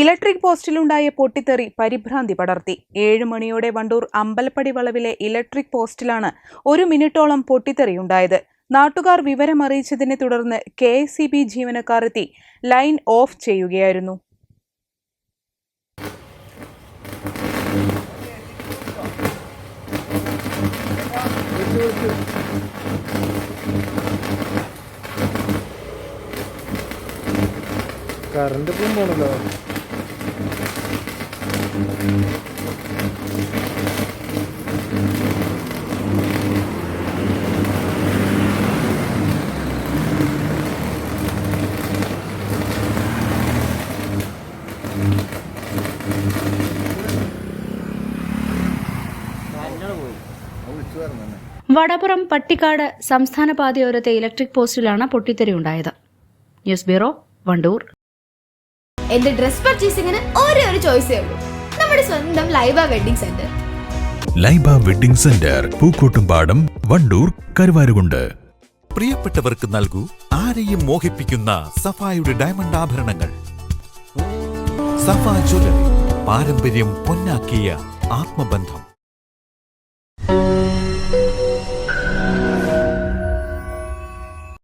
Electric പോസ്റ്റിലുണ്ടായ പൊട്ടിത്തെറി പരിഭ്രാന്തി പടർത്തി. ഏഴ് മണിയോടെ വണ്ടൂർ അമ്പലപ്പടി വളവിലെ ഇലക്ട്രിക് പോസ്റ്റിലാണ് ഒരു മിനിറ്റോളം പൊട്ടിത്തെറിയുണ്ടായത്. നാട്ടുകാർ വിവരമറിയിച്ചതിനെ തുടർന്ന് കെ എസ് സി ബി ജീവനക്കാർ എത്തി ലൈൻ ഓഫ് ചെയ്യുകയായിരുന്നു. കറണ്ട് ഇപ്പം പോണല്ലോ. വടപുറം പട്ടിക്കാട് സംസ്ഥാന പാതയോരത്തെ ഇലക്ട്രിക് പോസ്റ്റിലാണ് പൊട്ടിത്തെറിയുണ്ടായത് ന്യൂസ് ബ്യൂറോ വണ്ടൂർ. എന്റെ ഡ്രസ് പർച്ചേസിംഗിന് ഒരേ ഒരു ചോയ്സേ ഉള്ളൂ. നമ്മുടെ സ്വന്തം Laiba wedding centre. Laiba wedding centre Pookkottumpadam Wandoor Karuvarakundu. പ്രിയപ്പെട്ടവർക്ക് നൽകൂ ആരെയും മോഹിപ്പിക്കുന്ന സഫായുടെ ഡയമണ്ട് ആഭരണങ്ങൾ. സഫ ജ്വല്ലറി പാരമ്പര്യം പൊന്നാക്കിയ ആത്മബന്ധം.